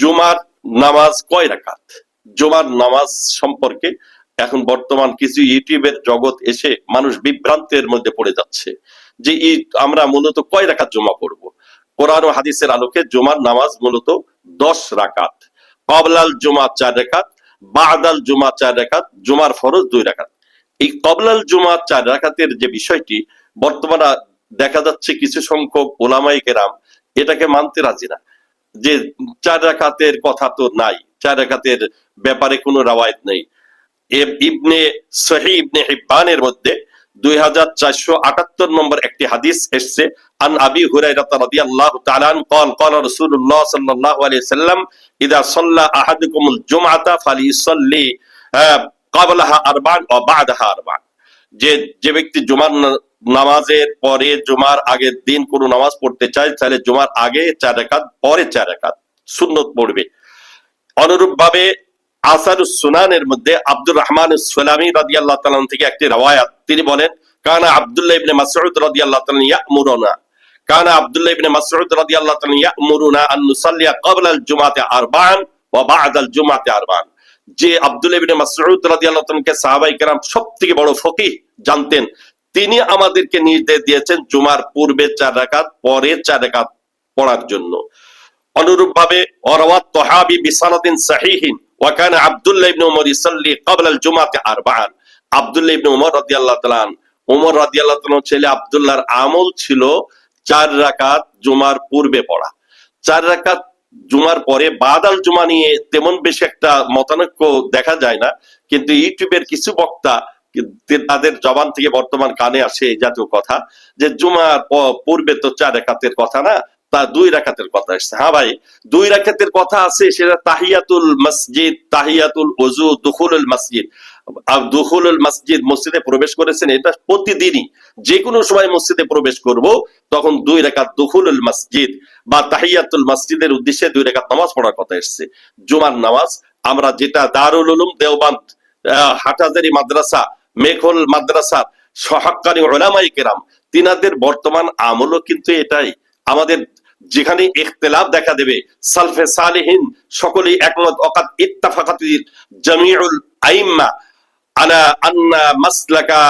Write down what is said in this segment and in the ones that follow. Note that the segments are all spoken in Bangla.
জুমার নামাজ কয় রাকাত? জুমার নামাজ সম্পর্কে এখন বর্তমান কিছু ইউটিউবের জগৎ এসে মানুষ বিভ্রান্তের মধ্যে পড়ে যাচ্ছে যে এই আমরা মূলত কয় রাকাত জমা করব কোরআন ও হাদিসের আলোকে জুমার নামাজ মূলত দশ রাকাত। কবলাল জুমা চার রাকাত, বাদাল জুমা চার রাকাত, জুমার ফরজ দুই রাকাত। এই কবলাল জুমা চার রাকাতের যে বিষয়টি, বর্তমানে দেখা যাচ্ছে কিছু সংখ্যক ওলামাই কেরাম এটাকে মানতে রাজি না। যে চার রাকাতের কথা তো নাই চার রাকাতের ব্যাপারে কোনো রাওয়ায়ত নেই এ- ইবনে সহি ইবনে হিব্বানের মধ্যে দুই হাজার চারশো আটাত্তর নম্বর একটি হাদিস এসছে আন আবি হুরাইরা রাদিয়াল্লাহু তাআলা আন قال قال رسول الله صلى الله عليه وسلم اذا صلى احدكم الجمعه فليصلي آه، قبلها اربعا وبعدها اربعا যে যে ব্যক্তি জুমার না- নামাজের পরে জুমার আগের দিন কোনো নামাজ পড়তে চায়, তাহলে জুমার আগে চার রাকাত, পরে চার রাকাত সুন্নত পড়বে। অনুরূপ ভাবে আসারুস সুনানের মধ্যে আব্দুর রহমান সুলামি রাদিয়াল্লাহু তাআলা থেকে একটি রওয়ায়াত। তিনি বলেন, কানা ইবনে তাআলা ইয়ামুরুনা। কানা ইবনে তাআলা ইয়ামুরুনা আন নুসাল্লিয়া আল জুমাতি আরবাআন ওয়া বা'দা আল জুমাতি আরবাআন যে ইবনে সবথেকে বড় ফকিহ জানতেন তিনি আমাদেরকে নির্দেশ দিয়েছেন জুমার পূর্বে চার রাকাত পরে চার রাকাত পড়ার জন্য। অনুরূপ ভাবে অরওয়াত তহাবি বিসানাদিন সাহিহিন ওয়াকানা আব্দুল্লাহ ইবনে উমর ইসাল্লি ক্বাবলা আল জুমাতি আরবাআন। আব্দুল্লাহ ইবনে উমর রাদিয়াল্লাহু তাআলা উমর রাদিয়াল্লাহু তাআলার ছেলে আব্দুল্লাহর আমল ছিল চার রাকাত জুমার পূর্বে পড়া। চার রাকাত জুমার পরে বাদাল জুমা নিয়ে তেমন বেশি একটা মতানৈক্য দেখা যায় না, কিন্তু ইউটিউবের কিছু বক্তা তাদের জবান থেকে বর্তমান কানে আসে এই জাতীয় কথা যে জুমার পূর্বে তো চার রাকাতের কথা না তা দুই রাকাতের কথা এসছে। হ্যাঁ ভাই দুই রাকাতের কথা আছে সেটা তাহিয়াতুল মসজিদ তাহিয়াতুল ওযু দুখুলুল মসজিদ। দুখুলুল মসজিদ মসজিদে প্রবেশ করেছেন এটা প্রতিদিনই। যে কোনো সময় মসজিদে প্রবেশ করব তখন দুই রাকাত দুখুলুল মসজিদ বা তাহিয়াতুল মসজিদের উদ্দেশ্যে দুই রাকাত নামাজ পড়ার কথা এসছে। জুমার নামাজ আমরা যেটা দারুল উলুম দেওবান্দ আহ, হাটাজারি মাদ্রাসা মেঘল মাদ্রাসা সহকারী ওলামাই কেরাম, তিনাদের বর্তমান আমলও কিন্তু এটাই। আমাদের যেখানে ইখতিলাফ দেখা দেবে, সালফে সালিহিন, সকলেই একমত অকাত ইত্তাফাকাতি জামিউল আইম্মা আনা আন্না মাসলাকা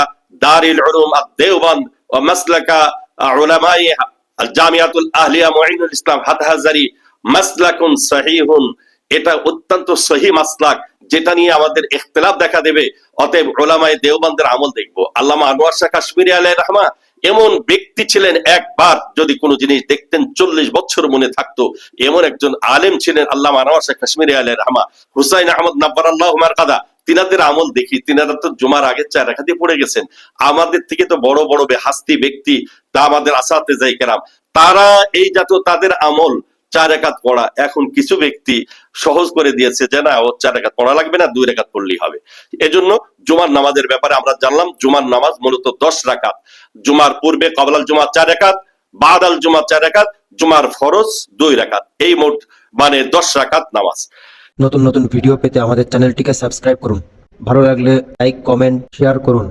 দারিল উলুম আদ-দেওবান্দ ওয়া মাসলাকা উলামাই জামিয়াতুল আহলিয়া মুঈনুল ইসলাম হাটহাজারি মাসলাকুন সহিহুন। এটা অত্যন্ত সহি মাসলাক, যেটা নিয়ে আমাদের ইখতিলাফ দেখা দেবে। অতএব ওলামায়ে দেওবন্দের আমল দেখব। আল্লামা আনোয়ার শাহ কাশ্মীরি আলাইহির রহমা এমন ব্যক্তি ছিলেন একবার, যদি কোনো জিনিস দেখতেন চল্লিশ বছর মনে থাকতো। এমন একজন আলেম ছিলেন আল্লাহ আনোয়ার শাহ কাশ্মীরি আলাইহির রহমা। হুসাইন আহমদ নাব্বার আল্লাহ কাদা তিনাদের আমল দেখি, তিনারা তো জুমার আগে চার রেখা দিয়ে পড়ে গেছেন। আমাদের থেকে তো বড় বড় বেহাস্তি ব্যক্তি, তা আমাদের আসাতে যাই কেরাম। তারা এই জাতীয় তাদের আমল চার একাত পড়া। এখন কিছু ব্যক্তি সহজ করে দিয়েছে যে, না, ও চার একাত পড়া লাগবে না, দুই রেখাত পড়লেই হবে। এজন্য জুমার নামাজের ব্যাপারে আমরা জানলাম, জুমার নামাজ মূলত দশ রাকাত জুমার পূর্বে কবলাল জুমার চার রাকাত বাদাল জুমার চার রাকাত জুমার ফরজ দুই রাকাত এই মোট মানে দশ রাকাত নামাজ। নতুন নতুন ভিডিও পেতে আমাদের চ্যানেলটিকে সাবস্ক্রাইব করুন। ভালো লাগলে লাইক, কমেন্ট, শেয়ার করুন।